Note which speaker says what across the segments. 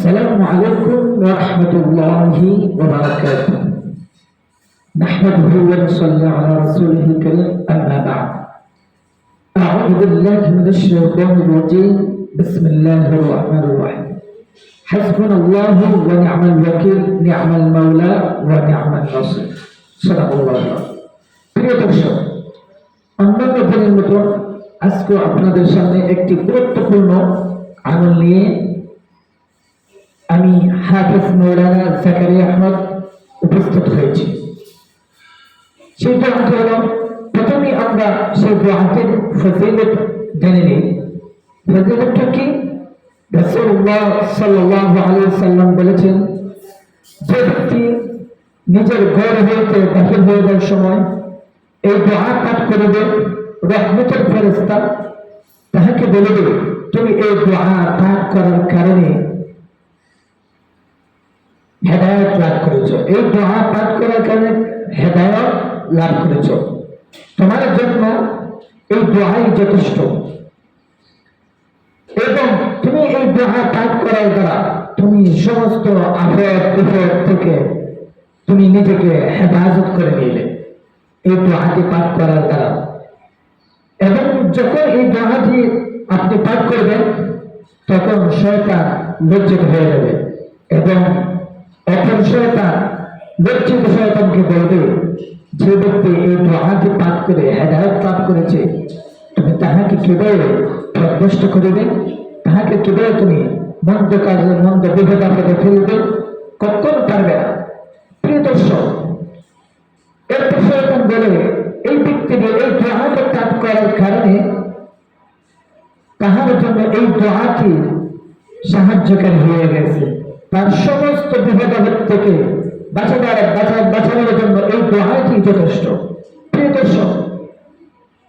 Speaker 1: السلام عليكم ورحمة الله وبركاته نحمده ونصلي على رسوله الكريم أما بعد أعوذ بالله من الشيطان الرجيم بسم الله الرحمن الرحيم حسبنا الله ونعم الوكيل نعم المولى ونعم النصير صدق الله العظيم প্রিয় দর্শক অন্যান্য দিনের মতো আজকে আপনাদের সামনে একটি গুরুত্বপূর্ণ আমল নিয়ে আমি হাফিজ মৌলানা জাকারিয়া আহমদ উপস্থিত হয়েছি। সেই দোয়াটি হল প্রথমে আমরা সেই দোয়াটির ফজিলত জেনে নিই। ফজিলতটা কি? রাসূলুল্লাহ সাল্লাল্লাহু আলাইহি সাল্লাম বলেছেন, যে ব্যক্তি নিজের ঘর হইতে বাহির হয়ে যাওয়ার সময় এই দোয়া পাঠ করবে, রহমতের ফেরেস্তা তাহাকে বলবে, তুমি এই দোয়া পাঠ করার কারণে হেদায়ত লাভ করেছ। এই দোয়া পাঠ করার কারণে হেদায়ত লাভ করেছ। তোমার জন্য এই দোয়াই যথেষ্ট। এবং তুমি এই দোয়া পাঠ করার দ্বারা তুমি সমস্ত আফত বিপদ থেকে তুমি নিজেকে হেফাজত করে নিলে। এই দোয়াটি পাঠ করার দ্বারা। এবং যখন এই দোয়াটি আপনি পাঠ করবেন, তখন শয়তান লজ্জিত হয়ে যাবে। এবং এখন শয়তান লজ্জিত শয়তানকে বলবে যে ব্যক্তি এই দোয়াটি পাঠ করে, হেদায়ত লাভ করেছে, তুমি তাহাকে কীভাবে প্রদষ্ট করিবে? তাহাকে কীভাবে তুমি মন্দ কাজে, মন্দ বিপদ আপদে ফেলবে? কখন পারবে না? প্রিয় দর্শক এরপর শয়তান বলে, এই ব্যক্তিকে এই দোয়াকে পাঠ করার কারণে তাহার জন্য এই দোয়াটি সাহায্যকারী হয়ে গেছে। তার সমস্ত বিপদাবদ থেকে বাঁচাবার বাঁচা বাঁচানোর জন্য এই দোয়াটি যথেষ্ট। প্রিয়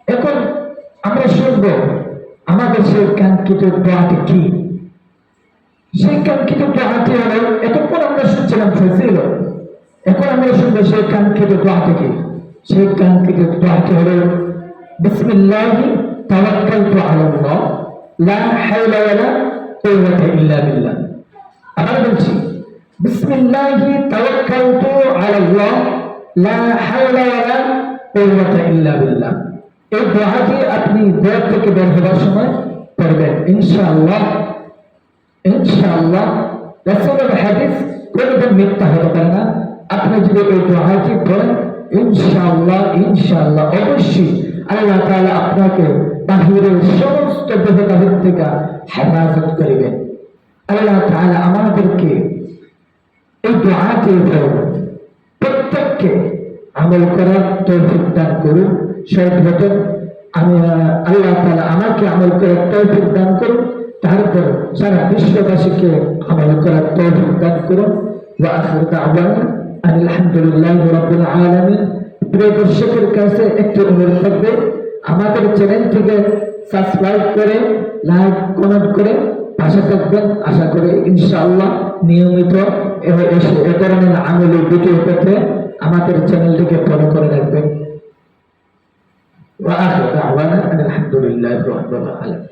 Speaker 1: এখন আমরা শুনব আমাদের সেই কাঙ্ক্ষিত দোয়াটি কি। সেই কাঙ্ক্ষিত দোয়াটি হলো, এতক্ষণ আমরা শুনছিলাম ফেসিল, এখন আমরা শুনব সেই কাঙ্ক্ষিত দোয়াটি কি। সেই কাঙ্ক্ষিত দোয়াটি হলো, বিসমিল্লাহি তাওয়াক্কালতু আলাল্লাহ, লা হাওলা ওয়ালা কুওয়াতা ইল্লা বিল্লাহ। আবার বলছি, বিসমিল্লাহি আপনি ঘর থেকে বের হবার সময় পড়বেন, ইনশাআল্লাহ। ইনশাআল্লাহ। কোনোদিন মিথ্যা হতে পারে না। আপনি যদি এই দোয়াটি পড়েন, ইনশাআল্লাহ ইনশাআল্লাহ, অবশ্যই আল্লাহ আপনাকে বাহিরের সমস্ত বিপদাহের থেকে হেফাজত করিবেন আমাদেরকে এই দোয়াটি প্রত্যেককে আমল করার তৌফিক দান করুন। সর্বপ্রথম আমি আল্লাহ তাআলা আমাকে আমল করার তৌফিক দান করুন। তারপর সারা বিশ্ববাসীকে আমল করার তৌফিক দান করুন। ওয়া আখির দাওয়ানা আলহামদুলিল্লাহ রাব্বিল আলামিন। প্রিয় দর্শকের কাছে একটি অনুরোধ থাকবে। আমাদের চ্যানেল থেকে সাবস্ক্রাইব করে লাইক কমেন্ট করে থাকবেন আশা করি ইনশাআল্লাহ নিয়মিত এ ধরনের আমলি ভিডিও পেতে আমাদের চ্যানেলটিকে ফলো করে রাখবেন وآخر دعوانا أن الحمد لله رب العالمين